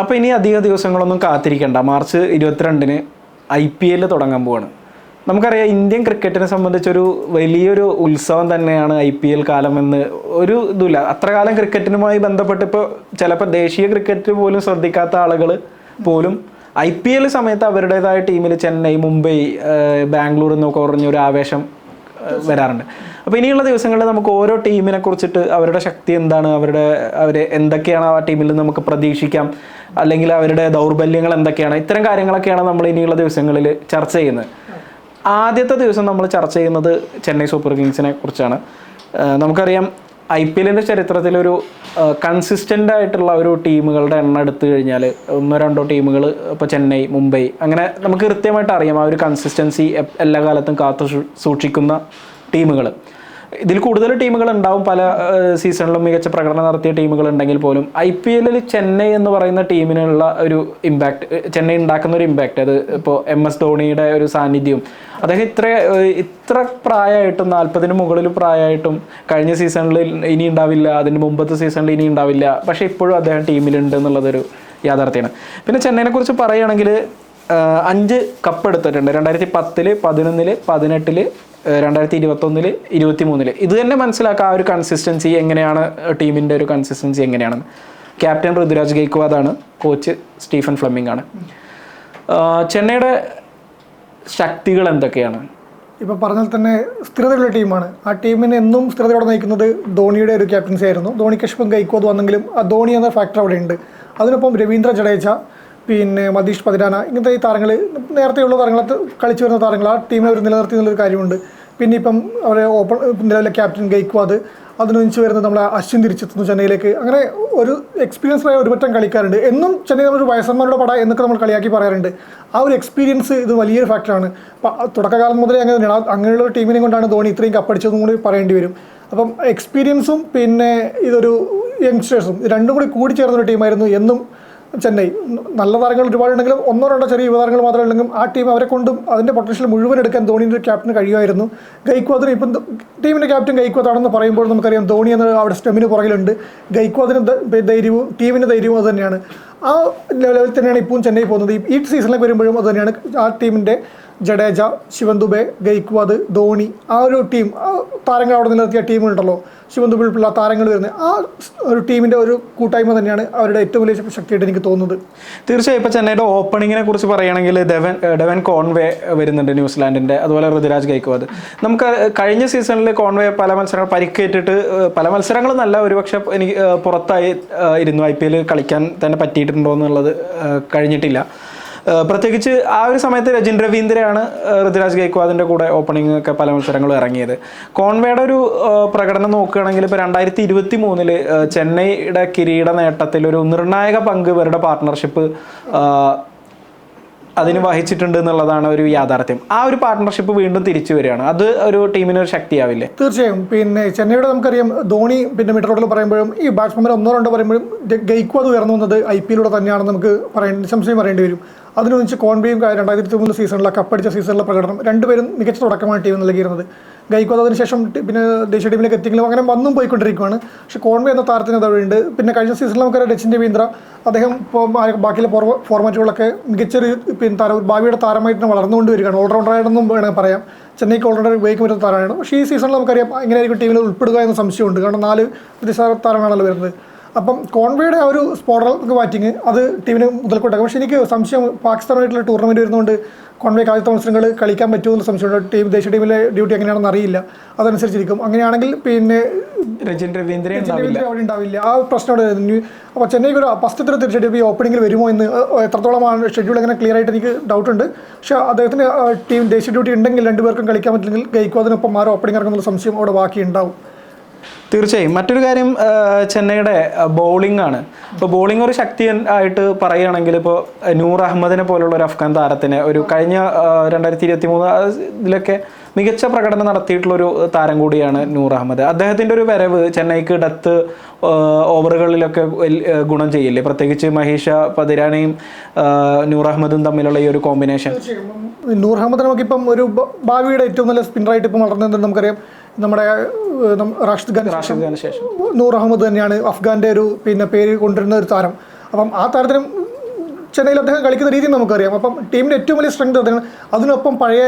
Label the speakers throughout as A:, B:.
A: അപ്പോൾ ഇനി അധിക ദിവസങ്ങളൊന്നും കാത്തിരിക്കണ്ട. മാർച്ച് ഇരുപത്തിരണ്ടിന് ഐ പി എല്ല് തുടങ്ങാൻ പോവാണ്. നമുക്കറിയാം ഇന്ത്യൻ ക്രിക്കറ്റിനെ സംബന്ധിച്ചൊരു വലിയൊരു ഉത്സവം തന്നെയാണ് ഐ പി എൽ കാലം എന്ന് ഒരു ഇതുമില്ല. അത്ര കാലം ക്രിക്കറ്റിനുമായി ബന്ധപ്പെട്ട് ഇപ്പോൾ ചിലപ്പോൾ ദേശീയ ക്രിക്കറ്റ് പോലും ശ്രദ്ധിക്കാത്ത ആളുകൾ പോലും ഐ പി എൽ സമയത്ത് അവരുടേതായ ടീമിൽ ചെന്നൈ മുംബൈ ബാംഗ്ലൂർ എന്നൊക്കെ പറഞ്ഞ ഒരു ആവേശം വരാറുണ്ട്. അപ്പോൾ ഇനിയുള്ള ദിവസങ്ങളിൽ നമുക്ക് ഓരോ ടീമിനെ കുറിച്ചിട്ട് അവരുടെ ശക്തി എന്താണ് അവരുടെ അവർ എന്തൊക്കെയാണ് ആ ടീമിൽ നിന്ന് നമുക്ക് പ്രതീക്ഷിക്കാം അല്ലെങ്കിൽ അവരുടെ ദൗർബല്യങ്ങൾ എന്തൊക്കെയാണ് ഇത്തരം കാര്യങ്ങളൊക്കെയാണ് നമ്മൾ ഇനിയുള്ള ദിവസങ്ങളിൽ ചർച്ച ചെയ്യുന്നത്. ആദ്യത്തെ ദിവസം നമ്മൾ ചർച്ച ചെയ്യുന്നത് ചെന്നൈ സൂപ്പർ കിങ്സിനെ കുറിച്ചാണ്. നമുക്കറിയാം ഐ പി എല്ലിന്റെ ചരിത്രത്തിലൊരു കൺസിസ്റ്റന്റ് ആയിട്ടുള്ള ഒരു ടീമുകളുടെ എണ്ണം എടുത്തു കഴിഞ്ഞാൽ ഒന്നോ രണ്ടോ ടീമുകൾ ഇപ്പോൾ ചെന്നൈ മുംബൈ അങ്ങനെ നമുക്ക് കൃത്യമായിട്ട് അറിയാം ആ ഒരു കൺസിസ്റ്റൻസി എല്ലാ കാലത്തും കാത്തു സൂക്ഷിക്കുന്ന ടീമുകൾ ഇതിൽ കൂടുതൽ ടീമുകൾ ഉണ്ടാവും. പല സീസണിലും മികച്ച പ്രകടനം നടത്തിയ ടീമുകൾ ഉണ്ടെങ്കിൽ പോലും ഐ പി എല്ലിൽ ചെന്നൈ എന്ന് പറയുന്ന ടീമിനുള്ള ഒരു ഇമ്പാക്റ്റ് ചെന്നൈ ഉണ്ടാക്കുന്ന ഒരു ഇമ്പാക്റ്റ് അത് ഇപ്പോൾ എം എസ് ധോണിയുടെ ഒരു സാന്നിധ്യം. അദ്ദേഹം ഇത്ര ഇത്ര പ്രായമായിട്ടും നാൽപ്പതിന് മുകളിൽ പ്രായമായിട്ടും കഴിഞ്ഞ സീസണിൽ ഇനി ഉണ്ടാവില്ല അതിന് മുമ്പത്തെ സീസണിൽ ഇനി ഉണ്ടാവില്ല. പക്ഷേ ഇപ്പോഴും അദ്ദേഹം ടീമിലുണ്ട് എന്നുള്ളതൊരു യാഥാർത്ഥ്യമാണ്. പിന്നെ ചെന്നൈനെ കുറിച്ച് പറയുകയാണെങ്കിൽ അഞ്ച് കപ്പ് എടുത്തിട്ടുണ്ട്. രണ്ടായിരത്തി പത്തിൽ പതിനൊന്നിൽ പതിനെട്ടിൽ രണ്ടായിരത്തി ഇരുപത്തൊന്നിൽ ഇരുപത്തി മൂന്നിൽ ഇത് തന്നെ മനസ്സിലാക്കുക ആ ഒരു കൺസിസ്റ്റൻസി എങ്ങനെയാണ് ടീമിന്റെ ഒരു കൺസിസ്റ്റൻസി എങ്ങനെയാണെന്ന് ക്യാപ്റ്റൻ ഋതുരാജ് ഗൈക്വാദാണ് കോച്ച് സ്റ്റീഫൻ ഫ്ലമ്മിംഗ് ആണ്. ചെന്നൈയുടെ ശക്തികൾ എന്തൊക്കെയാണ്?
B: ഇപ്പോൾ പറഞ്ഞാൽ തന്നെ സ്ഥിരതയുള്ള ടീമാണ്. ആ ടീമിനെ എന്നും സ്ഥിരതയോടെ നയിക്കുന്നത് ധോണിയുടെ ഒരു ക്യാപ്റ്റൻസി ആയിരുന്നു. ധോണി ശേഷം ഗൈക്കോത് വന്നെങ്കിലും ആ ധോണി എന്ന ഫാക്ടർ അവിടെയുണ്ട് അതിനൊപ്പം രവീന്ദ്ര ജഡേജ പിന്നെ മതീഷ് പതിരാന ഇങ്ങനത്തെ ഈ താരങ്ങൾ നേരത്തെയുള്ള താരങ്ങൾ കളിച്ചു വരുന്ന താരങ്ങൾ ആ ടീമിനെ അവർ നിലനിർത്തി എന്നുള്ളൊരു കാര്യമുണ്ട്. പിന്നെ ഇപ്പം അവരെ ഓപ്പൺ നിലവിലെ ക്യാപ്റ്റൻ ഗൈക്വാദ് അതിനൊന്നിച്ച് വരുന്നത് നമ്മളെ അശ്വിൻ തിരിച്ചെത്തുന്നു ചെന്നൈയിലേക്ക്. അങ്ങനെ ഒരു എക്സ്പീരിയൻസ് ആയ ഒരുപറ്റം കളിക്കാറുണ്ട് എന്നും ചെന്നൈ നമ്മൾ വയസ്സന്മാരുടെ പട എന്നൊക്കെ നമ്മൾ കളിയാക്കി പറയാറുണ്ട്. ആ ഒരു എക്സ്പീരിയൻസ് ഇത് വലിയൊരു ഫാക്ടറാണ് തുടക്കകാലം മുതലേ അങ്ങനെ തന്നെയാണ്. അങ്ങനെയുള്ള ടീമിനെ കൊണ്ടാണ് ധോണി ഇത്രയും കപ്പടിച്ചതെന്നും കൂടി പറയേണ്ടി വരും. അപ്പം എക്സ്പീരിയൻസും പിന്നെ ഇതൊരു യങ്സ്റ്റേഴ്സും രണ്ടും കൂടി കൂടി ചേർന്നൊരു ടീമായിരുന്നു എന്നും ചെന്നൈ. നല്ല താരങ്ങൾ ഒരുപാടുണ്ടെങ്കിലും ഒന്നോ രണ്ടോ ചെറിയ യുവതാരങ്ങൾ മാത്രമേ ഉള്ളെങ്കിലും ആ ടീം അവരെ കൊണ്ടും അതിന്റെ പൊട്ടൻഷ്യൽ മുഴുവൻ എടുക്കാൻ ധോണിന്റെ ഒരു ക്യാപ്റ്റന് കഴിയുമായിരുന്നു. ഗൈക്വാദിന് ഇപ്പം ടീമിന്റെ ക്യാപ്റ്റൻ ഗൈക്വാദാണെന്ന് പറയുമ്പോൾ നമുക്കറിയാം ധോണി എന്ന അവിടെ സ്റ്റെമിന് പുറകിലുണ്ട്. ഗൈക്വാദിന് ധൈര്യവും ടീമിന്റെ ധൈര്യവും അത് തന്നെയാണ്. ആ ലെവലിൽ തന്നെയാണ് ഇപ്പോഴും ചെന്നൈ പോകുന്നത്. ഈ- സീസണിൽ വരുമ്പോഴും അത് തന്നെയാണ്. ആ ടീമിന്റെ ജഡേജ ശിവൻ ഗൈക്വാദ് ധോണി ആ ഒരു ടീം താരങ്ങൾ അവിടെ നിലനിർത്തിയ ടീമുണ്ടല്ലോ ശിവൻ ദുബെ ഉൾപ്പെടെ താരങ്ങൾ വരുന്നത്. ആ ഒരു ടീമിന്റെ ഒരു കൂട്ടായ്മ തന്നെയാണ് അവരുടെ ഏറ്റവും വലിയ ശക്തിയായിട്ട് എനിക്ക് തോന്നുന്നത്.
A: തീർച്ചയായും ഇപ്പോൾ ചെന്നൈയുടെ ഓപ്പണിങ്ങിനെ കുറിച്ച് പറയുകയാണെങ്കിൽ ഡെവൻ ഡെവൻ കോൺവേ വരുന്നുണ്ട് ന്യൂസിലാൻഡിന്റെ അതുപോലെ ഋതുരാജ് ഗൈക്വാദ് നമുക്ക് കഴിഞ്ഞ സീസണിൽ കോൺവേ പല മത്സരങ്ങൾ പരിക്കേറ്റിട്ട് പല മത്സരങ്ങളും നല്ല ഒരുപക്ഷെ എനിക്ക് പുറത്തായി ഇരുന്നു. ഐ പി എൽ കളിക്കാൻ തന്നെ പറ്റിയിട്ടുണ്ടോ എന്നുള്ളത് കഴിഞ്ഞിട്ടില്ല. പ്രത്യേകിച്ച് ആ ഒരു സമയത്ത് രജിൻ രവീന്ദ്രയാണ് ഋതുരാജ് ഗൈക്വാദിന്റെ കൂടെ ഓപ്പണിംഗ് ഒക്കെ പല മത്സരങ്ങളും ഇറങ്ങിയത്. കോൺവേയുടെ ഒരു പ്രകടനം നോക്കുകയാണെങ്കിൽ ഇപ്പോൾ രണ്ടായിരത്തി ഇരുപത്തി മൂന്നിൽ ചെന്നൈയുടെ കിരീട നേട്ടത്തിൽ ഒരു നിർണായക പങ്ക് ഇവരുടെ പാർട്ട്ണർഷിപ്പ് അതിന് വഹിച്ചിട്ടുണ്ട് എന്നുള്ളതാണ് ഒരു യാഥാർത്ഥ്യം. ആ ഒരു പാർട്ട്ണർഷിപ്പ് വീണ്ടും തിരിച്ചു വരികയാണ്. അത് ഒരു ടീമിന് ഒരു ശക്തിയാവില്ലേ?
B: തീർച്ചയായും. പിന്നെ ചെന്നൈയുടെ നമുക്കറിയാം ധോണി പിന്നെ മിഡ് റോഡിൽ പറയുമ്പോഴും ഈ ബാറ്റ്സ്മാൻ ഒന്നോ രണ്ടോ പറയുമ്പോഴും ഗൈക്വാദ് ഉയർന്നു വന്നത് ഐ പി എല്ലിലൂടെ തന്നെയാണെന്ന് നമുക്ക് പറയേണ്ട സംശയം പറയേണ്ടി വരും. അതിനു കോൺബിയും രണ്ടായിരത്തി മൂന്ന് സീസണിലെ കപ്പടിച്ച സീസണിലെ പ്രകടനം രണ്ടുപേരും മികച്ച തുടക്കമാണ് ടീം നൽകിയിരുന്നത്. ഗൈക്വാദ് അതിന് ശേഷം പിന്നെ ദേശീയ ടീമിലേക്ക് എത്തിയെങ്കിലും അങ്ങനെ വന്നും പോയിക്കൊണ്ടിരിക്കുകയാണ് പക്ഷെ കോൺവേ എന്ന താരത്തിന് അത് ഉണ്ട് പിന്നെ കഴിഞ്ഞ സീസണിൽ നമുക്കറിയാം ഡച്ചിൻ രവീന്ദ്ര അദ്ദേഹം ഇപ്പോൾ ബാക്കിയുള്ള ഫോർമാറ്റുകളൊക്കെ മികച്ചൊരു പിന്നെ താരം ഭാവിയുടെ താരമായിട്ട് വളർന്നുകൊണ്ട് വരികയാണ്. ഓൾറൗണ്ടറായിട്ടൊന്നും വേണമെങ്കിൽ പറയാം. ചെന്നൈക്ക് ഓൾറൗണ്ടർ ഉപയോഗിക്കാൻ പറ്റുന്ന താരമാണ്. പക്ഷേ ഈ സീസണിൽ നമുക്കറിയാം എങ്ങനെയായിരിക്കും ടീമിൽ ഉൾപ്പെടുക എന്ന സംശയമുണ്ട് കാരണം നാല് പ്രതിസാര താരങ്ങളാണല്ലോ വരുന്നത്. അപ്പം കോൺവേയുടെ ആ ഒരു സ്പോട്ടർ ബാറ്റിങ് അത് ടീമിന് മുതൽക്കൂട്ടാക്കും പക്ഷേ എനിക്ക് സംശയം പാകിസ്ഥാനായിട്ടുള്ള ടൂർണമെന്റ് വരുന്നതുകൊണ്ട് കോൺവേക്ക് ആദ്യത്തെ മത്സരങ്ങൾ കളിക്കാൻ പറ്റുമെന്ന് സംശയമുണ്ട്. ടീം ദേശീയ ടീമിലെ ഡ്യൂട്ടി എങ്ങനെയാണെന്ന് അറിയില്ല. അതനുസരിച്ചിരിക്കും. അങ്ങനെയാണെങ്കിൽ പിന്നെ
A: രജിൻ രവീന്ദ്രൻ
B: അവിടെ ഉണ്ടാവില്ല. ആ പ്രശ്നം അപ്പോൾ ചെന്നൈക്ക് ഒരു ഫസ്റ്റത്തെ തീർച്ചയായിട്ടും ഈ ഓപ്പണിംഗിൽ വരുമോ എന്ന് എത്രത്തോളമാണ് ഷെഡ്യൂൾ എങ്ങനെ ക്ലിയർ ആയിട്ട് എനിക്ക് ഡൗട്ട് ഉണ്ട്. പക്ഷേ അദ്ദേഹത്തിന് ടീം ദേശീയ ഡ്യൂട്ടി ഉണ്ടെങ്കിൽ രണ്ടുപേർക്കും കളിക്കാൻ പറ്റില്ലെങ്കിൽ ഗൈക്കോ അതിനൊപ്പം ആരോ ഓപ്പണിംഗ് ഇറങ്ങുന്നുള്ള സംശയം അവിടെ ബാക്കി ഉണ്ടാവും
A: തീർച്ചയായും. മറ്റൊരു കാര്യം ചെന്നൈയുടെ ബൗളിംഗ് ആണ്. ഇപ്പോൾ ബോളിംഗ് ഒരു ശക്തി ആയിട്ട് പറയുകയാണെങ്കിൽ ഇപ്പോൾ നൂർ അഹമ്മദിനെ പോലുള്ള ഒരു അഫ്ഗാൻ താരത്തിന് ഒരു കഴിഞ്ഞ രണ്ടായിരത്തി ഇരുപത്തി മൂന്ന് ഇതിലൊക്കെ മികച്ച പ്രകടനം നടത്തിയിട്ടുള്ള ഒരു താരം കൂടിയാണ് നൂർ അഹമ്മദ്. അദ്ദേഹത്തിന്റെ ഒരു വരവ് ചെന്നൈക്ക് ഡെത്ത് ഓവറുകളിലൊക്കെ ഗുണം ചെയ്യില്ലേ? പ്രത്യേകിച്ച് മഹീഷ പതിരാനയും നൂർ അഹമ്മദും തമ്മിലുള്ള ഈ ഒരു കോമ്പിനേഷൻ
B: നൂർ അഹമ്മദ് നമുക്കിപ്പം ഒരു ഭാവിയുടെ ഏറ്റവും നല്ല സ്പിന്നറായിട്ട് ഇപ്പം വളർന്നത് നമുക്കറിയാം. നമ്മുടെ റാഷിദ് ഖാൻ
A: റാഷിദ് ഖാന് ശേഷം.
B: നൂർ അഹമ്മദ് തന്നെയാണ് അഫ്ഗാന്റെ ഒരു പിന്നെ പേര് കൊണ്ടുവരുന്ന ഒരു താരം. അപ്പം ആ താരത്തിനും ചെന്നൈയിൽ അദ്ദേഹം കളിക്കുന്ന രീതി നമുക്കറിയാം. അപ്പം ടീമിന്റെ ഏറ്റവും വലിയ സ്ട്രെങ്ത് അദ്ദേഹം അതിനൊപ്പം പഴയ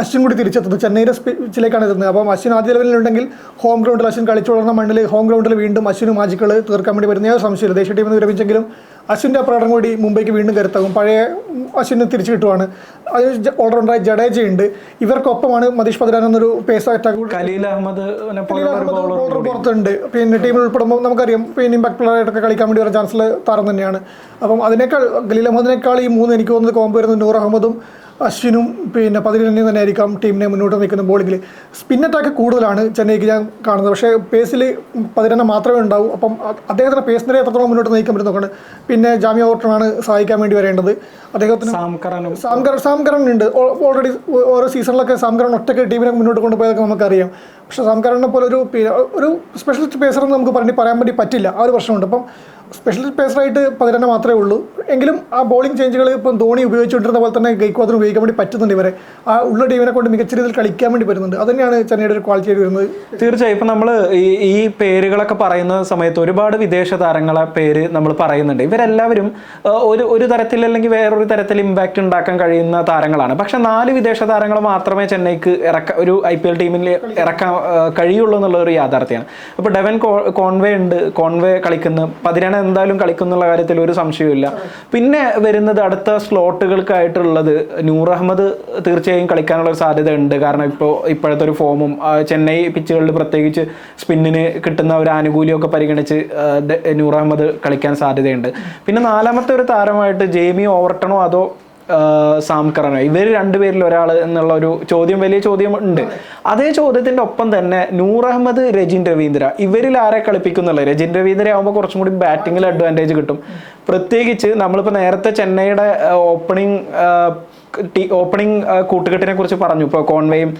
B: അശ്വിൻ കൂടി തിരിച്ചെത്തുന്നത് ചെന്നൈയുടെ സ്പീച്ചിലേക്കാണ് എത്തുന്നത്. അപ്പം അശ്വിൻ ആദ്യ ലെവലിലുണ്ടെങ്കിൽ ഹോം ഗ്രൗണ്ടിൽ അശ്വിൻ കളിച്ചു വളർന്ന മണ്ണിൽ ഹോം ഗ്രൗണ്ടിൽ വീണ്ടും അശ്വിനും മാജിക്കൾ തീർക്കാൻ വേണ്ടി വരുന്ന സംശയമില്ല ദേശീയ ടീമിൽ നിന്ന് വിരമിച്ചെങ്കിലും അശ്വിന്റെ പ്രകടനം കൂടി മുംബൈക്ക് വീണ്ടും കരുത്താകും. പഴയ അശ്വിനെ തിരിച്ചു കിട്ടുവാണ്. അത് ഓൾറൗണ്ടറായി ജഡേജയുണ്ട്. ഇവർക്കൊപ്പമാണ് മതീഷ് പതിരാൻ എന്നൊരു pace attack
A: Khaleel Ahmed bowler
B: പുറത്തുണ്ട്. പിന്നെ ടീമിൽ ഉൾപ്പെടുമ്പോൾ നമുക്കറിയാം പിന്നെ ഇമ്പാക്ട് പ്ലെയറായിട്ടൊക്കെ കളിക്കാൻ വേണ്ടി വരാൻ ചാൻസിൽ താരം തന്നെയാണ്. അപ്പം അതിനേക്കാൾ ഖലീൽ അഹമ്മദിനേക്കാൾ ഈ മൂന്ന് എനിക്ക് തോന്നുന്നത് കോമ്പ് വരുന്നത് നൂർ അഹമ്മദും അശ്വിനും പിന്നെ പതിനെണ്ണി തന്നെ ആയിരിക്കാം ടീമിനെ മുന്നോട്ട് നിൽക്കുന്ന ബോളിങ്ങിൽ സ്പിൻ അറ്റാക്ക് കൂടുതലാണ് ചെന്നൈക്ക് ഞാൻ കാണുന്നത്. പക്ഷേ പേസിൽ പതിനെണ്ണം മാത്രമേ ഉണ്ടാവൂ. അപ്പം അദ്ദേഹത്തിന്റെ പേസിനെ എത്രത്തോളം മുന്നോട്ട് നയിക്കാൻ പറ്റും നോക്കണം പിന്നെ ജാമ്യ ഓർട്ടനാണ് സഹായിക്കാൻ വേണ്ടി വരേണ്ടത്. അദ്ദേഹത്തിന് സാംകരൻ സാംകരൺ ഉണ്ട് ഓൾറെഡി ഓരോ സീസണിലൊക്കെ സാംകരൺ ഒറ്റയ്ക്ക് ടീമിനെ മുന്നോട്ട് കൊണ്ടുപോയതൊക്കെ നമുക്കറിയാം. പക്ഷേ സാംകരണിനെ പോലെ ഒരു ഒരു സ്പെഷ്യലിസ്റ്റ് പേസർ എന്ന് നമുക്ക് പറഞ്ഞ് പറയാൻ വേണ്ടി പറ്റില്ല. ആ ഒരു പ്രശ്നമുണ്ട്. അപ്പം സ്പെഷ്യലിസ്റ്റ് പേസറായിട്ട് പതിനെണ്ണം മാത്രമേ ഉള്ളൂ. എങ്കിലും ആ ബോളിംഗ് ചേഞ്ചുകൾ ഇപ്പം ധോണി ഉപയോഗിച്ചുകൊണ്ടിരുന്ന പോലെ തന്നെ ഗൈക്വാദിന് ഉപയോഗിക്കാൻ വേണ്ടി പറ്റുന്നുണ്ട് ഇവരെ. ആ ഉള്ള ടീമിനെ കൊണ്ട് മികച്ച രീതിയിൽ കളിക്കാൻ വേണ്ടി പറ്റുന്നുണ്ട്. അത് തന്നെയാണ് ചെന്നൈയുടെ ഒരു ക്വാളിറ്റി ആയിട്ട് വരുന്നത്.
A: തീർച്ചയായും. ഇപ്പം നമ്മൾ ഈ ഈ പേരുകളൊക്കെ പറയുന്ന സമയത്ത് ഒരുപാട് വിദേശ താരങ്ങളെ പേര് നമ്മൾ പറയുന്നുണ്ട്. ഇവരെല്ലാവരും ഒരു ഒരു തരത്തിൽ അല്ലെങ്കിൽ വേറൊരു തരത്തിൽ ഇമ്പാക്റ്റ് ഉണ്ടാക്കാൻ കഴിയുന്ന താരങ്ങളാണ്. പക്ഷെ നാല് വിദേശ താരങ്ങൾ മാത്രമേ ചെന്നൈക്ക് ഇറക്ക ഒരു ഐ പി എൽ ടീമിൽ ഇറക്കാൻ കഴിയുള്ളൂ എന്നുള്ള ഒരു യാഥാർത്ഥ്യമാണ്. അപ്പോൾ ഡെവൻ കോൺവേ ഉണ്ട്. കോൺവേ കളിക്കുന്ന. പതിനാണ് എന്തായാലും കളിക്കുന്നുള്ള കാര്യത്തിൽ ഒരു സംശയവുമില്ല. പിന്നെ വരുന്നത് അടുത്ത സ്ലോട്ടുകൾക്കായിട്ടുള്ളത് നൂർ അഹമ്മദ് തീർച്ചയായും കളിക്കാനുള്ള ഒരു സാധ്യത ഉണ്ട് കാരണം ഇപ്പോൾ ഇപ്പോഴത്തെ ഒരു ഫോമും ചെന്നൈ പിച്ചുകളിൽ പ്രത്യേകിച്ച് സ്പിന്നിന് കിട്ടുന്ന ഒരു ആനുകൂല്യമൊക്കെ പരിഗണിച്ച് നൂർ അഹമ്മദ് കളിക്കാൻ സാധ്യതയുണ്ട്. പിന്നെ നാലാമത്തെ ഒരു താരമായിട്ട് ജെയ്മി ഓവർട്ടണോ അതോ ആ, സാം കറനോ? ഇവർ രണ്ടുപേരിൽ ഒരാൾ എന്നുള്ള ഒരു ചോദ്യം വലിയ ചോദ്യം ഉണ്ട്. അതേ. ചോദ്യത്തിന്റെ ഒപ്പം തന്നെ നൂർ അഹമ്മദ് രജിൻ രവീന്ദ്ര. ഇവരിൽ ആരെ കളിപ്പിക്കുന്നുള്ള രജിൻ രവീന്ദ്ര ആകുമ്പോൾ കുറച്ചും കൂടി ബാറ്റിങ്ങിൽ അഡ്വാന്റേജ് കിട്ടും. പ്രത്യേകിച്ച് നമ്മളിപ്പോൾ നേരത്തെ ചെന്നൈയുടെ ഓപ്പണിംഗ് ഓപ്പണിംഗ് കൂട്ടുകെട്ടിനെ കുറിച്ച് പറഞ്ഞു. ഇപ്പോൾ കോൺവേയും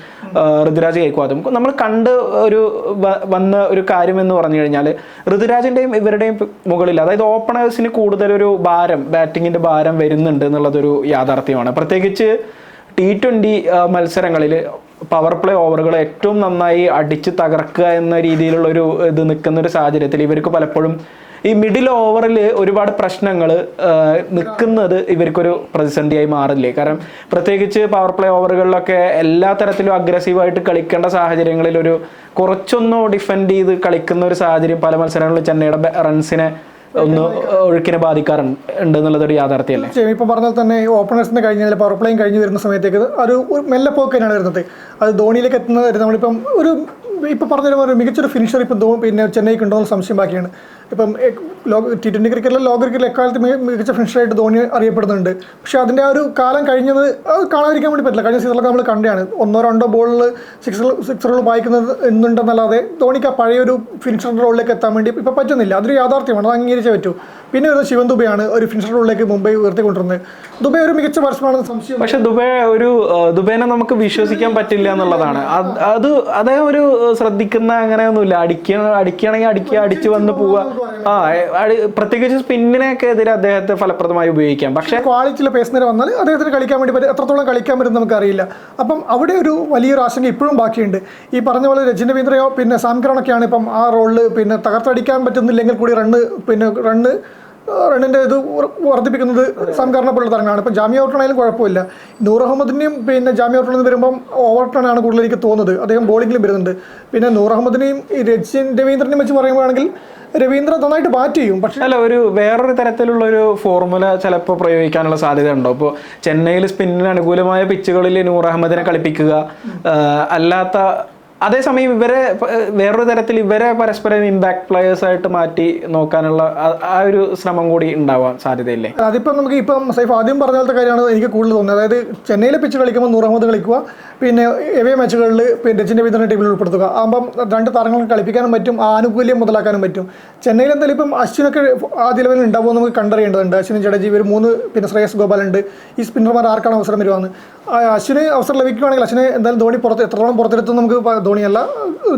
A: ഋതുരാജ് ഗൈക്വാദും നമ്മൾ കണ്ട് ഒരു വന്ന ഒരു കാര്യം എന്ന് പറഞ്ഞു കഴിഞ്ഞാൽ ഋതുരാജിന്റെയും ഇവരുടെയും മുകളിൽ അതായത് ഓപ്പണേഴ്സിന് കൂടുതലൊരു ഭാരം ബാറ്റിങ്ങിന്റെ ഭാരം വരുന്നുണ്ട് എന്നുള്ളതൊരു യാഥാർത്ഥ്യമാണ്. പ്രത്യേകിച്ച് ടി ട്വന്റി മത്സരങ്ങളിൽ പവർ പ്ലേ ഓവറുകൾ ഏറ്റവും നന്നായി അടിച്ച് തകർക്കുക എന്ന രീതിയിലുള്ള ഒരു ഇത് നിൽക്കുന്ന ഒരു സാഹചര്യത്തിൽ ഇവർക്ക് പലപ്പോഴും ഈ മിഡിൽ ഓവറിൽ ഒരുപാട് പ്രശ്നങ്ങൾ നിൽക്കുന്നത് ഇവർക്കൊരു പ്രതിസന്ധിയായി മാറില്ലേ? കാരണം പ്രത്യേകിച്ച് പവർ പ്ലേ ഓവറുകളിലൊക്കെ എല്ലാ തരത്തിലും അഗ്രസീവായിട്ട് കളിക്കേണ്ട സാഹചര്യങ്ങളിൽ ഒരു കുറച്ചൊന്നോ ഡിഫെൻഡ് ചെയ്ത് കളിക്കുന്ന ഒരു സാഹചര്യം പല മത്സരങ്ങളിലും ചെന്നൈയുടെ റൺസിനെ ഒന്ന് ഒഴുക്കിനെ ബാധിക്കാറുണ്ട് എന്നുള്ളത് എന്നുള്ളതൊരു യാഥാർത്ഥ്യമല്ലേ
B: ഇപ്പോൾ പറഞ്ഞാൽ തന്നെ ഓപ്പണേഴ്സിന് കഴിഞ്ഞ പവർ പ്ലേയും കഴിഞ്ഞ് വരുന്ന സമയത്തേക്ക് ഒരു ഒരു മെല്ലെ പോക്ക് തന്നെയാണ് വരുന്നത്. അത് ധോണിയിലേക്ക് എത്തുന്നത് നമ്മളിപ്പം ഒരു ഇപ്പോൾ പറഞ്ഞ ഒരു മികച്ചൊരു ഫിനിഷർ ഇപ്പം പിന്നെ ചെന്നൈക്ക് ഉണ്ടോ എന്ന് സംശയം ബാക്കിയാണ്. ഇപ്പം ടി ട്വന്റി ക്രിക്കറ്റിലെ ലോക ക്രിക്കറ്റിൽ എക്കാലത്ത് മികച്ച ഫിനിഷറായിട്ട് ധോണി അറിയപ്പെടുന്നുണ്ട്. പക്ഷേ അതിന്റെ ആ ഒരു കാലം കഴിഞ്ഞത് അത് കാണാതിരിക്കാൻ വേണ്ടി പറ്റില്ല. കഴിഞ്ഞ സീസണൊക്കെ നമ്മൾ കണ്ടാണ് ഒന്നോ രണ്ടോ ബോളിൽ സിക്സ് സിക്സറുകൾ വായിക്കുന്നത് എന്നുണ്ടെന്നല്ലാതെ ധോണിക്ക് ആ പഴയ ഒരു ഫിനിഷർ റോളിലേക്ക് എത്താൻ വേണ്ടി ഇപ്പോൾ പറ്റുന്നില്ല. അതൊരു യാഥാർത്ഥ്യമാണ്. അത് അംഗീകരിച്ചേ പറ്റൂ. പിന്നെ വരുന്നത് ശിവൻ ദുബെയാണ്. ഒരു ഫിനിഷർ റോളിലേക്ക് മുംബൈ ഉയർത്തിക്കൊണ്ടിരുന്നത്. ദുബൈ ഒരു മികച്ച വർഷമാണെന്ന് സംശയം.
A: പക്ഷെ ദുബൈ ഒരു ദുബൈനെ നമുക്ക് വിശ്വസിക്കാൻ പറ്റില്ല എന്നുള്ളതാണ്. അത് അത് ഒരു ശ്രദ്ധിക്കുന്ന അങ്ങനെയൊന്നുമില്ല. അടിക്ക അടിക്കുകയാണെങ്കിൽ അടിക്കുക അടിച്ചു വന്ന് പോവുക. ആ പ്രത്യേകിച്ച് സ്പിന്നിനെയൊക്കെ എതിരെ അദ്ദേഹത്തെ ഫലപ്രദമായി ഉപയോഗിക്കാം. പക്ഷെ
B: ക്വാളിറ്റിയിലെ പേസ് നേരെ വന്നാൽ അദ്ദേഹത്തിന് കളിക്കാൻ വേണ്ടി പറ്റും. എത്രത്തോളം കളിക്കാൻ പറ്റും നമുക്കറിയില്ല. അപ്പം അവിടെ ഒരു വലിയൊരു ആശങ്ക ഇപ്പോഴും ബാക്കിയുണ്ട്. ഈ പറഞ്ഞ പോലെ രജന ബീന്ദ്രയോ പിന്നെ സാംകരണൊക്കെയാണ് ഇപ്പം ആ റോളിൽ പിന്നെ തകർത്തടിക്കാൻ പറ്റുന്നില്ലെങ്കിൽ കൂടി റണ്ണ് പിന്നെ റണ്ണ് റണ്ണിന്റെ ഇത് വർ- വർദ്ധിപ്പിക്കുന്നത് പോലുള്ള താരങ്ങളാണ്. ഇപ്പം ജാമ്യ ഔട്ടണായാലും കുഴപ്പമില്ല. നൂർ അഹമ്മദിനെയും പിന്നെ ജാമ്യ ഔട്ടണെന്ന് വരുമ്പം ഓവർ ടണാണ് കൂടുതൽ എനിക്ക് തോന്നുന്നത്. അദ്ദേഹം ബോളിങ്ങിലും വരുന്നുണ്ട്. പിന്നെ നൂർ അഹമ്മദിനെയും ഈ രജിൻ രവീന്ദ്രനെയും വെച്ച് പറയുകയാണെങ്കിൽ രവീന്ദ്ര നന്നായിട്ട് ബാറ്റ് ചെയ്യും. പക്ഷേ
A: അല്ല ഒരു വേറൊരു തരത്തിലുള്ള ഒരു ഫോർമുല ചിലപ്പോൾ പ്രയോഗിക്കാനുള്ള സാധ്യത ഉണ്ടോ ഇപ്പോൾ ചെന്നൈയിൽ സ്പിന്നിന് അനുകൂലമായ പിച്ചുകളിൽ നൂർ അഹമ്മദിനെ കളിപ്പിക്കുക അല്ലാത്ത അതേസമയം ഇവരെ വേറൊരു തരത്തിൽ ഇവരെ പരസ്പരം ഇമ്പാക്ട് പ്ലെയേഴ്സ് ആയിട്ട് മാറ്റി നോക്കാനുള്ള ആ- ഒരു ശ്രമം കൂടി ഉണ്ടാവാൻ സാധ്യതയില്ലേ?
B: അതിപ്പം നമുക്ക് ഇപ്പം സൈഫ് ആദ്യം പറഞ്ഞ പോലത്തെ കാര്യമാണ് എനിക്ക് കൂടുതൽ തോന്നുന്നത്. അതായത് ചെന്നൈയിലെ പിച്ച് കളിക്കുമ്പോൾ നൂറാമത് കളിക്കുക പിന്നെ എവേ മാച്ചുകളിൽ പിന്നെ രച്ചിന്റെ വിതരണ ടീമിൽ ഉൾപ്പെടുത്തുക. ആകുമ്പം രണ്ട് താരങ്ങൾക്ക് കളിപ്പിക്കാനും പറ്റും ആ ആനുകൂല്യം മുതലാക്കാനും പറ്റും. ചെന്നൈയിൽ എന്തായാലും ഇപ്പം അശ്വിനൊക്കെ ആദ്യ ലെവലിൽ ഉണ്ടാവുമെന്ന് നമുക്ക് കണ്ടറിയേണ്ടതുണ്ട്. അശ്വിനും ജഡേജി ഇവർ മൂന്ന് പിന്നെ ശ്രേയസ് ഗോപാലുണ്ട് ഈ സ്പിന്നർമാർ ആർക്കാണ് അവസരം വരുവാന്ന്? അശ്വിന് അവസരം ലഭിക്കുകയാണെങ്കിൽ അശ്വിനെ എന്തായാലും ധോണി പുറത്ത് എത്രത്തോളം പുറത്തെടുത്തും നമുക്ക് ധോണിയല്ല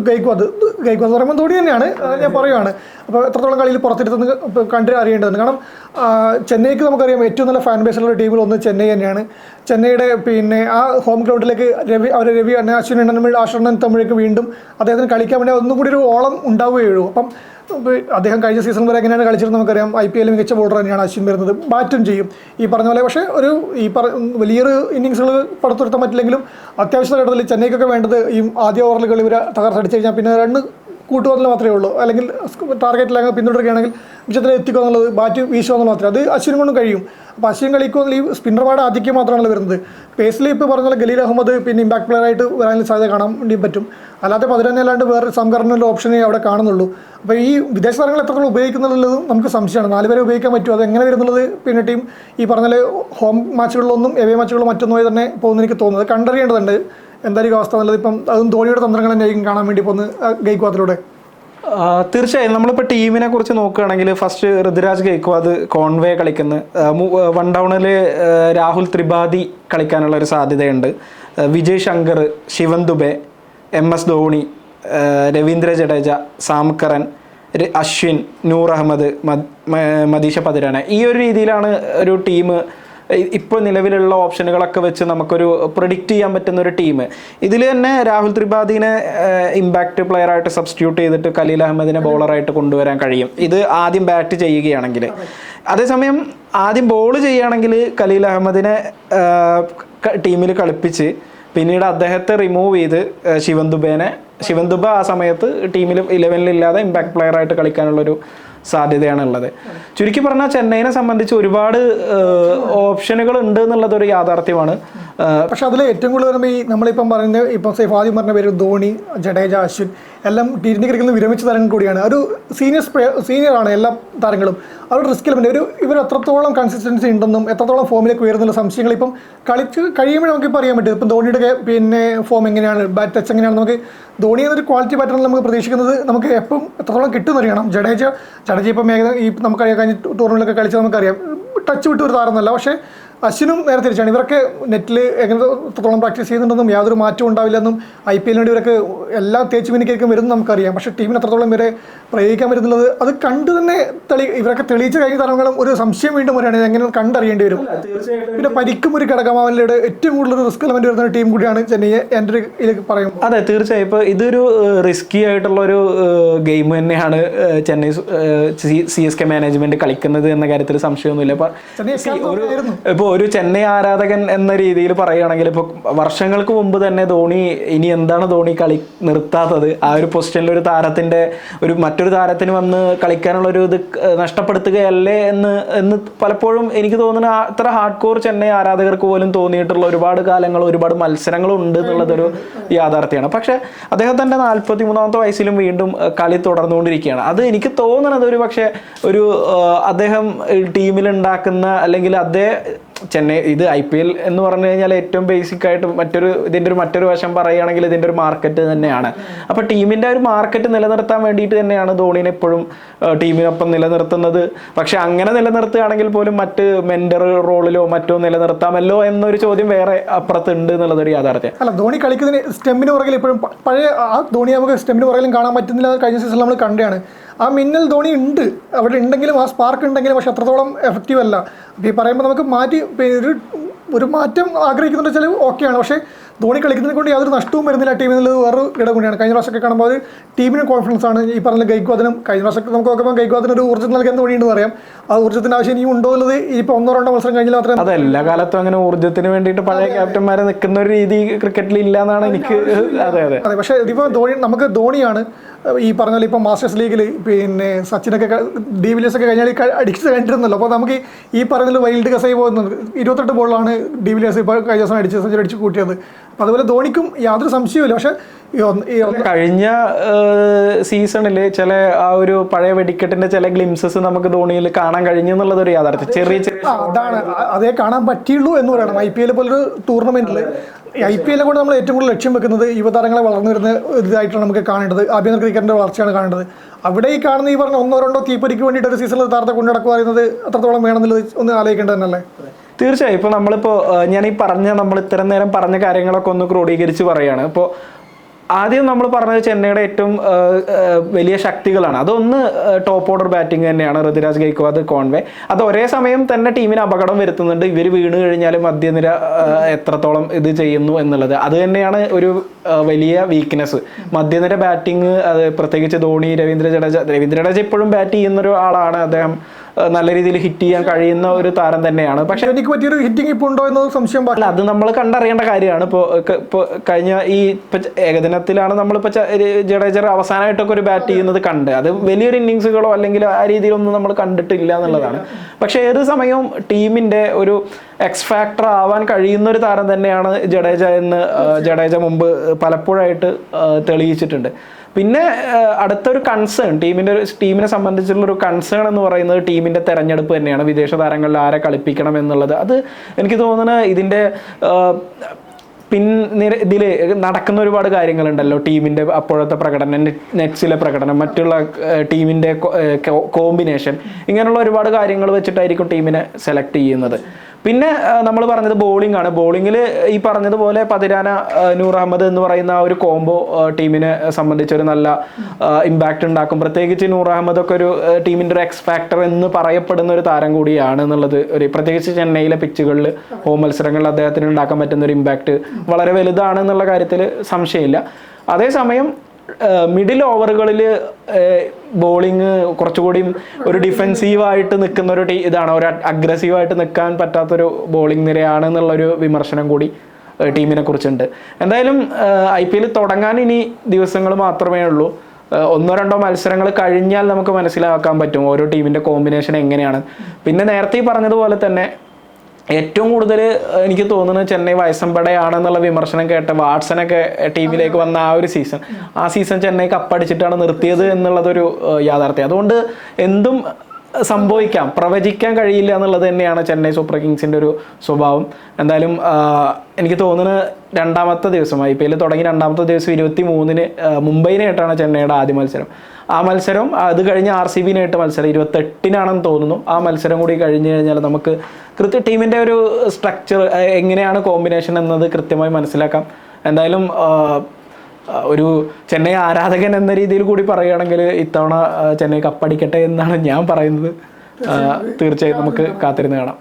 B: ഗൈക്വാദ് ഗൈക്വാദ് എന്ന് പറയുമ്പോൾ ധോണി തന്നെയാണ് ഞാൻ പറയുവാണ്. അപ്പോൾ എത്രത്തോളം കളിയിൽ പുറത്തെടുത്തെന്ന് കണ്ടു അറിയേണ്ടതുണ്ട്. കാരണം ചെന്നൈക്ക് നമുക്കറിയാം ഏറ്റവും നല്ല ഫാൻ ബേസ് ഉള്ള ടീമിൽ ഒന്ന് ചെന്നൈ തന്നെയാണ്. ചെന്നൈയുടെ പിന്നെ ആ ഹോം ഗ്രൗണ്ടിലേക്ക് രവി അവർ രവി അശ്വിൻ ആശ്രണൻ തമിഴേക്ക് വീണ്ടും അദ്ദേഹത്തിന് കളിക്കാൻ വേണ്ടി ഒന്നും കൂടി ഒരു ഓളം ഉണ്ടാവുകയുള്ളൂ. അപ്പം അദ്ദേഹം കഴിഞ്ഞ സീസൺ വരെ എങ്ങനെയാണ് കളിച്ചിരുന്നത് നമുക്കറിയാം. ഐ പി എൽ മികച്ച ബോളർ തന്നെയാണ് അശ്വിൻ വരുന്നത്. ബാറ്റും ചെയ്യും. ഈ പറഞ്ഞ പോലെ പക്ഷേ ഒരു ഈ പറ വലിയൊരു ഇന്നിങ്സുകൾ പടുത്തുയർത്താൻ പറ്റില്ലെങ്കിലും അത്യാവശ്യ ഘട്ടത്തിൽ ചെന്നൈക്കൊക്കെ വേണ്ടത് ഈ ആദ്യ ഓവറിൽ ഇവർ തകർത്തടിച്ച് കഴിഞ്ഞാൽ പിന്നെ റണ്ണ് കൂട്ടുവന്നിൽ മാത്രമേ ഉള്ളൂ. അല്ലെങ്കിൽ ടാർഗറ്റിലങ്ങ് പിന്തുടരുകയാണെങ്കിൽ വിജയത്തിൽ എത്തിക്കുക എന്നുള്ളത് ബാറ്റ് വീശുക എന്നുള്ളത് മാത്രമേ. അത് അശ്വിനും കൊണ്ടും കഴിയും. അപ്പോൾ അശ്വിൻ കളിക്കുമെങ്കിൽ ഈ സ്പിന്നർമാരുടെ ആധിക്യം മാത്രമാണല്ലോ വരുന്നത്. പേസിൽ ഇപ്പോൾ പറഞ്ഞ പോലെ ഗലീൽ അഹമ്മദ് പിന്നെ ഇമ്പാക്ട് പ്ലെയർ ആയിട്ട് വരാനുള്ള സാധ്യത കാണാൻ വേണ്ടി പറ്റും. അല്ലാതെ പതിനൊന്ന് അല്ലാണ്ട് വേറെ സംഘടനയുള്ള ഓപ്ഷനെ അവിടെ കാണുന്നുള്ളൂ. അപ്പോൾ ഈ വിദേശ താരങ്ങൾ എത്രത്തോളം ഉപയോഗിക്കുന്നുള്ളത് നമുക്ക് സംശയമാണ്. നാല് പേരെ ഉപയോഗിക്കാൻ പറ്റുമോ? അത് എങ്ങനെ വരുന്നുള്ളത്? പിന്നെ ടീം ഈ പറഞ്ഞ ഹോം മാച്ചുകളിലൊന്നും എവേ മാച്ചുകളിലും മറ്റൊന്നുമായി തന്നെ പോകുന്ന എനിക്ക് തോന്നുന്നത് കണ്ടറിയേണ്ടതുണ്ട്. എന്തായിരിക്കും അവസ്ഥ? നല്ലത് ഇപ്പം അതും ധോണിയുടെ തന്ത്രങ്ങൾ തന്നെയായിരിക്കും കാണാൻ വേണ്ടി പോകുന്നത്
A: ഗൈക്വാദിലൂടെ തീർച്ചയായും. നമ്മളിപ്പോൾ ടീമിനെ കുറിച്ച് നോക്കുകയാണെങ്കിൽ ഫസ്റ്റ് ഋതുരാജ് ഗെയ്ക്വാദ് കോൺവേ കളിക്കുന്ന. വൺ ഡൗണിൽ രാഹുൽ ത്രിപാഠി കളിക്കാനുള്ള ഒരു സാധ്യതയുണ്ട്. Vijay Shankar Shivam Dube M S Dhoni Ravindra Jadeja Sam Curran Ashwin Noor Ahmad Matheesha Pathirana. ഈ ഒരു രീതിയിലാണ് ഒരു ടീം ഇപ്പോൾ നിലവിലുള്ള ഓപ്ഷനുകളൊക്കെ വെച്ച് നമുക്കൊരു പ്രൊഡിക്റ്റ് ചെയ്യാൻ പറ്റുന്ന ഒരു ടീം ഇതിൽ തന്നെ രാഹുൽ ത്രിപാഠിനെ ഇമ്പാക്റ്റ് പ്ലെയറായിട്ട് സബ്സ്റ്റിറ്റ്യൂട്ട് ചെയ്തിട്ട് കലീൽ അഹമ്മദിനെ ബോളറായിട്ട് കൊണ്ടുവരാൻ കഴിയും. ഇത് ആദ്യം ബാറ്റ് ചെയ്യുകയാണെങ്കിൽ. അതേസമയം ആദ്യം ബോൾ ചെയ്യുകയാണെങ്കിൽ കലീൽ അഹമ്മദിനെ ടീമിൽ കളിപ്പിച്ച് പിന്നീട് അദ്ദേഹത്തെ റിമൂവ് ചെയ്ത് ശിവൻ ദുബേനെ ശിവൻ ദുബ ആ സമയത്ത് ടീമിൽ ഇലവനിലില്ലാതെ ഇമ്പാക്ട് പ്ലെയറായിട്ട് കളിക്കാനുള്ളൊരു സാധ്യതയാണ് ഉള്ളത് ചുരുക്കി പറഞ്ഞാൽ ചെന്നൈനെ സംബന്ധിച്ച് ഒരുപാട് ഓപ്ഷനുകൾ ഉണ്ട് എന്നുള്ളത് ഒരു യാഥാർത്ഥ്യമാണ്
B: പക്ഷെ അതിൽ ഏറ്റവും കൂടുതൽ ഈ നമ്മളിപ്പം പറഞ്ഞ ഇപ്പം സേഫ് ആദ്യം പറഞ്ഞ പേര് ധോണി ജഡേജ അശ്വിൻ എല്ലാം ടി ട്വന്റി ക്രിക്കറ്റിൽ വിരമിച്ച താരങ്ങൾ കൂടിയാണ്. ഒരു സീനിയർ ആണ് എല്ലാ താരങ്ങളും. അവരുടെ റിസ്ക് എലമെന്റ് ഒരു ഇവർ എത്രത്തോളം കൺസിസ്റ്റൻസി ഉണ്ടെന്നും എത്രത്തോളം ഫോമിലേക്ക് ഉയരുന്നുള്ള സംശയങ്ങൾ ഇപ്പം കളിച്ച് കഴിയുമ്പോൾ നമുക്കിപ്പോൾ അറിയാൻ പറ്റും. ഇപ്പം ധോണിയുടെ പിന്നെ ഫോം എങ്ങനെയാണ് ബാറ്റ് ടച്ച് എങ്ങനെയാണ് നമുക്ക് ധോണി എന്നൊരു ക്വാളിറ്റി പാറ്റേൺ നമുക്ക് പ്രതീക്ഷിക്കുന്നത് നമുക്ക് എപ്പം എത്രത്തോളം കിട്ടുമെന്ന് അറിയണം. ജഡേജ ജഡേജ ഇപ്പം ഈ നമുക്കറിയാം കഴിഞ്ഞ ടൂർണമെന്റിലൊക്കെ കളിച്ച് നമുക്കറിയാം. ടച്ച് വിട്ട് ഒരു താരമൊന്നുമല്ല. പക്ഷേ അശ്വിനും നേരെ തിരിച്ചാണ്. ഇവരൊക്കെ നെറ്റിൽ എങ്ങനെ എത്രത്തോളം പ്രാക്ടീസ് ചെയ്യുന്നുണ്ടെന്നും യാതൊരു മാറ്റവും ഉണ്ടാവില്ലെന്നും ഐ പി എല്ലിന് വേണ്ടി ഇവരൊക്കെ എല്ലാം തേച്ച് മിനിക്കേക്കും വരും നമുക്കറിയാം. പക്ഷേ ടീമിന് എത്രത്തോളം ഇവരെ പ്രയോഗിക്കാൻ വരുന്നുള്ളത് അത് കണ്ട് തന്നെ തെളി ഇവരൊക്കെ തെളിയിച്ച കഴിഞ്ഞ താരങ്ങളും ഒരു സംശയം വീണ്ടും വരികയാണ്. എങ്ങനെ കണ്ടറിയേണ്ടി വരും? പിന്നെ പരിക്കും ഒരു ഘടകമാവലിയുടെ ഏറ്റവും കൂടുതൽ റിസ്ക് എലമെന്റ് വരുന്ന ടീം കൂടിയാണ് ചെന്നൈയെ. എന്റെ ഒരു ഇതിലേക്ക് പറയും
A: അതെ തീർച്ചയായും. ഇപ്പോൾ ഇതൊരു റിസ്കി ആയിട്ടുള്ള ഒരു ഗെയിം തന്നെയാണ് Chennai C S K management കളിക്കുന്നത് എന്ന കാര്യത്തിൽ സംശയമൊന്നുമില്ല. ഇപ്പോൾ ഒരു ചെന്നൈ ആരാധകൻ എന്ന രീതിയിൽ പറയുകയാണെങ്കിൽ ഇപ്പോൾ വർഷങ്ങൾക്ക് മുമ്പ് തന്നെ ധോണി ഇനി എന്താണ് ധോണി കളി നിർത്താത്തത്? ആ ഒരു പൊസിഷനിൽ ഒരു താരത്തിന്റെ ഒരു മറ്റൊരു താരത്തിന് വന്ന് കളിക്കാനുള്ള ഒരു ഇത് നഷ്ടപ്പെടുത്തുകയല്ലേ എന്ന് എന്ന് പലപ്പോഴും എനിക്ക് തോന്നുന്ന അത്ര ഹാർഡ് കോർ ചെന്നൈ ആരാധകർക്ക് പോലും തോന്നിയിട്ടുള്ള ഒരുപാട് കാലങ്ങൾ ഒരുപാട് മത്സരങ്ങളും ഉണ്ട് എന്നുള്ളതൊരു യാഥാർത്ഥ്യമാണ്. പക്ഷേ അദ്ദേഹത്തിന്റെ നാൽപ്പത്തി മൂന്നാമത്തെ വയസ്സിലും വീണ്ടും കളി തുടർന്നുകൊണ്ടിരിക്കുകയാണ്. അത് എനിക്ക് തോന്നുന്നത് ഒരു പക്ഷേ ഒരു അദ്ദേഹം ടീമിൽ ഉണ്ടാക്കുന്ന അല്ലെങ്കിൽ അദ്ദേഹം ചെന്നൈ ഇത് ഐ പി എൽ എന്ന് പറഞ്ഞു കഴിഞ്ഞാൽ ഏറ്റവും ബേസിക് ആയിട്ട് മറ്റൊരു ഇതിന്റെ ഒരു മറ്റൊരു വശം പറയുകയാണെങ്കിൽ ഇതിന്റെ ഒരു മാർക്കറ്റ് തന്നെയാണ്. അപ്പോൾ ടീമിന്റെ ഒരു മാർക്കറ്റ് നിലനിർത്താൻ വേണ്ടിയിട്ട് തന്നെയാണ് ധോണിനെ എപ്പോഴും ടീമിനൊപ്പം നിലനിർത്തുന്നത്. പക്ഷെ അങ്ങനെ നിലനിർത്തുകയാണെങ്കിൽ പോലും മറ്റ് മെന്റർ റോളിലോ മറ്റോ നിലനിർത്താമല്ലോ എന്നൊരു ചോദ്യം വേറെ അപ്പുറത്തുണ്ട് എന്നുള്ളതൊരു യാഥാർത്ഥ്യം.
B: അല്ല ധോണി കളിക്കുന്നതിന് സ്റ്റെമ്മിന് പുറകിൽ ഇപ്പോഴും പഴയ ആ ധോണി നമുക്ക് സ്റ്റെമ്മിന് പുറകിലും കാണാൻ പറ്റുന്നില്ല. കഴിഞ്ഞ സീസണിൽ നമ്മൾ കണ്ടാണ് ആ മിന്നൽ ധോണി ഉണ്ട്. അവിടെ ഉണ്ടെങ്കിലും ആ സ്പാർക്ക് ഉണ്ടെങ്കിലും പക്ഷെ അത്രത്തോളം എഫക്റ്റീവ് അല്ല. അപ്പോൾ ഈ പറയുമ്പോൾ നമുക്ക് മാറ്റി പിന്നെ ഒരു ഒരു മാറ്റം ആഗ്രഹിക്കുന്നുണ്ട് വെച്ചാൽ ഓക്കെയാണ് പക്ഷേ ധോണി കളിക്കുന്നതിനെ കൊണ്ട് യാതൊരു നഷ്ടവും വരുന്നില്ല ടീമിൽ നിന്നുള്ളത് വേറൊരു ഇട കൂടിയാണ് കഴിഞ്ഞ പ്രാവശ്യമൊക്കെ കാണുമ്പോൾ അത് ടീമിന് കോൺഫിഡൻസ് ആണ്. ഈ പറഞ്ഞ ഗൈക്വാദിനും കഴിഞ്ഞ പ്രാവശ്യം നമുക്ക് നോക്കുമ്പോൾ ഗൈക്വാദിന് ഒരു ഊർജം നൽകാൻ ധോണിയുണ്ടെന്ന് പറയാം. ആ ഊർജത്തിന്റെ ആവശ്യം ഇനിയും ഉണ്ടോ എന്നുള്ളത് ഇപ്പോൾ ഒന്നോ രണ്ടോ മത്സരം കഴിഞ്ഞാൽ മാത്രമേ
A: അത് എല്ലാ കാലത്തും അങ്ങനെ ഊർജത്തിന് വേണ്ടിയിട്ട് പഴയ ക്യാപ്റ്റന്മാരെ നിൽക്കുന്ന ഒരു രീതി ക്രിക്കറ്റിൽ ഇല്ല എന്നാണ് എനിക്ക് അതെ അതെ.
B: അതെ പക്ഷേ ഇതിപ്പോൾ ധോണി നമുക്ക് ധോണിയാണ്. ഈ പറഞ്ഞ പോലെ ഇപ്പം മാസ്റ്റേഴ്സ് ലീഗിൽ പിന്നെ സച്ചിനൊക്കെ ഡി വില്ലിയേഴ്സ് ഒക്കെ കഴിഞ്ഞാൽ അടിച്ച് കഴിഞ്ഞിരുന്നല്ലോ അപ്പോൾ നമുക്ക് ഈ പറഞ്ഞതിൽ വൈൽഡ് കസായി പോകുന്നത് ഇരുപത്തെട്ട് ബോളാണ് ഡി വില്ലിയേഴ്സ് ഇപ്പോൾ കഴിഞ്ഞ ദിവസം അടിച്ച് സെഞ്ചുറി അടിച്ച് കൂട്ടിയത്. അപ്പോൾ അതുപോലെ ധോണിക്കും യാതൊരു സംശയവുമില്ല. പക്ഷേ
A: കഴിഞ്ഞ സീസണിൽ ചില ആ ഒരു പഴയ വെടിക്കെട്ടിന്റെ ചില ഗ്ലിംസസ് നമുക്ക് ധോണിയിൽ കാണാൻ കഴിഞ്ഞു എന്നുള്ളത് ഒരു യാഥാർത്ഥ്യം ചെറിയ ചെറിയ
B: അതാണ്. അതേ കാണാൻ പറ്റിയുള്ളൂ എന്ന് പറയണം. ഐ പി എൽ പോലൊരു ടൂർണമെന്റിൽ ഐ പി എല്ലിൽ കൊണ്ട് നമ്മൾ ഏറ്റവും കൂടുതൽ ലക്ഷ്യം വെക്കുന്നത് യുവതാരങ്ങളെ വളർന്നു വരുന്ന ഇതായിട്ടാണ് നമുക്ക് കാണേണ്ടത്. ആഭ്യന്തര ക്രിക്കറ്റിന്റെ വളർച്ചയാണ് കാണേണ്ടത്. അവിടെ ഈ കാണുന്ന ഈ പറഞ്ഞ ഒന്നോ രണ്ടോ തീപ്പൊരിക്ക് വേണ്ടിയിട്ട് ഒരു സീസണിൽ താരത്തെ കൊണ്ടു നടക്കുക പറയുന്നത് അത്രത്തോളം വേണമെന്നുള്ളത് ഒന്ന് ആലോചിക്കേണ്ടത് തന്നെയല്ലേ
A: തീർച്ചയായും. ഇപ്പോൾ നമ്മളിപ്പോ ഞാൻ ഈ പറഞ്ഞ നമ്മൾ ഇത്രയും നേരം പറഞ്ഞ കാര്യങ്ങളൊക്കെ ഒന്ന് ക്രോഡീകരിച്ച് പറയുകയാണ് ഇപ്പോൾ ആദ്യം നമ്മൾ പറഞ്ഞത് ചെന്നൈയുടെ ഏറ്റവും വലിയ ശക്തികളാണ്. അതൊന്ന് ടോപ്പ് ഓർഡർ ബാറ്റിംഗ് തന്നെയാണ് ഋതുരാജ് ഗൈക്വാദ് കോൺവേ. അത് ഒരേ സമയം തന്നെ ടീമിന് അപകടം വരുത്തുന്നുണ്ട്. ഇവർ വീണ് കഴിഞ്ഞാൽ മധ്യനിര എത്രത്തോളം ഇത് ചെയ്യുന്നു എന്നുള്ളത്. അത് തന്നെയാണ് ഒരു വലിയ വീക്ക്നെസ് മധ്യനിര ബാറ്റിംഗ് പ്രത്യേകിച്ച് ധോണി രവീന്ദ്ര ജഡേജ രവീന്ദ്ര ജഡേജ ഇപ്പോഴും ബാറ്റ് ചെയ്യുന്ന ഒരു ആളാണ് അദ്ദേഹം. നല്ല രീതിയിൽ ഹിറ്റ് ചെയ്യാൻ കഴിയുന്ന ഒരു താരം തന്നെയാണ്. പക്ഷെ
B: എനിക്ക് പറ്റിയൊരു ഹിറ്റിംഗ് ഇപ്പോൾ ഉണ്ടോ എന്നത് സംശയം
A: അല്ല അത് നമ്മൾ കണ്ടറിയേണ്ട കാര്യമാണ്. ഇപ്പോൾ ഇപ്പോൾ കഴിഞ്ഞ ഈ ഇപ്പം ഏകദിനത്തിലാണ് നമ്മളിപ്പോൾ ജഡേജർ അവസാനമായിട്ടൊക്കെ ഒരു ബാറ്റ് ചെയ്യുന്നത് കണ്ട്. അത് വലിയൊരു ഇന്നിങ്സുകളോ അല്ലെങ്കിൽ ആ രീതിയിലൊന്നും നമ്മൾ കണ്ടിട്ടില്ല എന്നുള്ളതാണ്. പക്ഷേ ഏത് സമയവും ടീമിന്റെ ഒരു എക്സ് ഫാക്ടർ ആവാൻ കഴിയുന്ന ഒരു താരം തന്നെയാണ് ജഡേജ എന്ന് ജഡേജ മുമ്പ് പലപ്പോഴായിട്ട് തെളിയിച്ചിട്ടുണ്ട്. പിന്നെ അടുത്തൊരു കൺസേൺ ടീമിന്റെ ടീമിനെ സംബന്ധിച്ചുള്ള ഒരു കൺസേൺ എന്ന് പറയുന്നത് ടീമിന്റെ തെരഞ്ഞെടുപ്പ് തന്നെയാണ്. വിദേശ താരങ്ങളിൽ ആരെ കളിപ്പിക്കണം എന്നുള്ളത്. അത് എനിക്ക് തോന്നുന്നത് ഇതിന്റെ പിൻ ഇതിൽ നടക്കുന്ന ഒരുപാട് കാര്യങ്ങളുണ്ടല്ലോ. ടീമിന്റെ അപ്പോഴത്തെ പ്രകടനം നെറ്റ്സിലെ പ്രകടനം മറ്റുള്ള ടീമിന്റെ കോമ്പിനേഷൻ ഇങ്ങനെയുള്ള ഒരുപാട് കാര്യങ്ങൾ വെച്ചിട്ടായിരിക്കും ടീമിനെ സെലക്ട് ചെയ്യുന്നത്. പിന്നെ നമ്മൾ പറഞ്ഞത് ബോളിംഗ് ആണ് ബോളിങ്ങിൽ ഈ പറഞ്ഞതുപോലെ പതിരാന നൂർ അഹമ്മദ് എന്ന് പറയുന്ന ഒരു കോംബോ ടീമിനെ സംബന്ധിച്ചൊരു നല്ല ഇമ്പാക്റ്റ് ഉണ്ടാക്കും. പ്രത്യേകിച്ച് നൂർ അഹമ്മദ് ഒക്കെ ഒരു ടീമിന്റെ ഒരു എക്സ് ഫാക്ടർ എന്ന് പറയപ്പെടുന്ന ഒരു താരം കൂടിയാണ് എന്നുള്ളത് ഒരു പ്രത്യേകിച്ച് ചെന്നൈയിലെ പിച്ചുകളിൽ ഹോം മത്സരങ്ങളിൽ അദ്ദേഹത്തിന് ഉണ്ടാക്കാൻ പറ്റുന്ന ഒരു ഇമ്പാക്റ്റ് വളരെ വലുതാണ് എന്നുള്ള കാര്യത്തിൽ സംശയമില്ല. അതേസമയം മിഡിൽ ഓവറുകളിൽ ബോളിങ് കുറച്ചുകൂടിയും ഒരു ഡിഫെൻസീവായിട്ട് നിൽക്കുന്ന ഒരു ടീ ഇതാണ്. ഒരു അഗ്രസീവായിട്ട് നിൽക്കാൻ പറ്റാത്തൊരു ബോളിംഗ് നിരയാണ് എന്നുള്ളൊരു വിമർശനം കൂടി ടീമിനെ കുറിച്ചുണ്ട്. എന്തായാലും ഐ പി എൽ തുടങ്ങാൻ ഇനി ദിവസങ്ങൾ മാത്രമേ ഉള്ളൂ. ഒന്നോ രണ്ടോ മത്സരങ്ങൾ കഴിഞ്ഞാൽ നമുക്ക് മനസ്സിലാക്കാൻ പറ്റും ഓരോ ടീമിന്റെ കോമ്പിനേഷൻ എങ്ങനെയാണ്. പിന്നെ നേരത്തെ പറഞ്ഞതുപോലെ തന്നെ ഏറ്റവും കൂടുതൽ എനിക്ക് തോന്നുന്നത് ചെന്നൈ വയസ്സമ്പടയാണെന്നുള്ള വിമർശനം കേട്ട വാട്സനൊക്കെ ടീമിലേക്ക് വന്ന ആ ഒരു സീസൺ. ആ സീസൺ ചെന്നൈ കപ്പടിച്ചിട്ടാണ് നിർത്തിയത് എന്നുള്ളതൊരു യാഥാർത്ഥ്യം. അതുകൊണ്ട് എന്തും സംഭവിക്കാം. പ്രവചിക്കാൻ കഴിയില്ല എന്നുള്ളത് തന്നെയാണ് ചെന്നൈ സൂപ്പർ കിങ്സിന്റെ ഒരു സ്വഭാവം. എന്തായാലും എനിക്ക് തോന്നുന്നത് രണ്ടാമത്തെ ദിവസം ഐ പി എൽ തുടങ്ങി രണ്ടാമത്തെ ദിവസം ഇരുപത്തി മൂന്നിന് മുംബൈനായിട്ടാണ് ചെന്നൈയുടെ ആദ്യ മത്സരം. ആ മത്സരം അത് കഴിഞ്ഞ് ആർ സി ബിനായിട്ട് മത്സരം. ഇരുപത്തെട്ടിനാണെന്ന് തോന്നുന്നു. ആ മത്സരം കൂടി കഴിഞ്ഞ് കഴിഞ്ഞാൽ നമുക്ക് കൃത്യ ടീമിന്റെ ഒരു സ്ട്രക്ചർ എങ്ങനെയാണ് കോമ്പിനേഷൻ എന്നത് കൃത്യമായി മനസ്സിലാക്കാം. എന്തായാലും ഒരു ചെന്നൈ ആരാധകൻ എന്ന രീതിയിൽ കൂടി പറയുകയാണെങ്കിൽ ഇത്തവണ ചെന്നൈ കപ്പടിക്കട്ടെ എന്നാണ് ഞാൻ പറയുന്നത്. തീർച്ചയായും നമുക്ക് കാത്തിരുന്ന് കാണാം.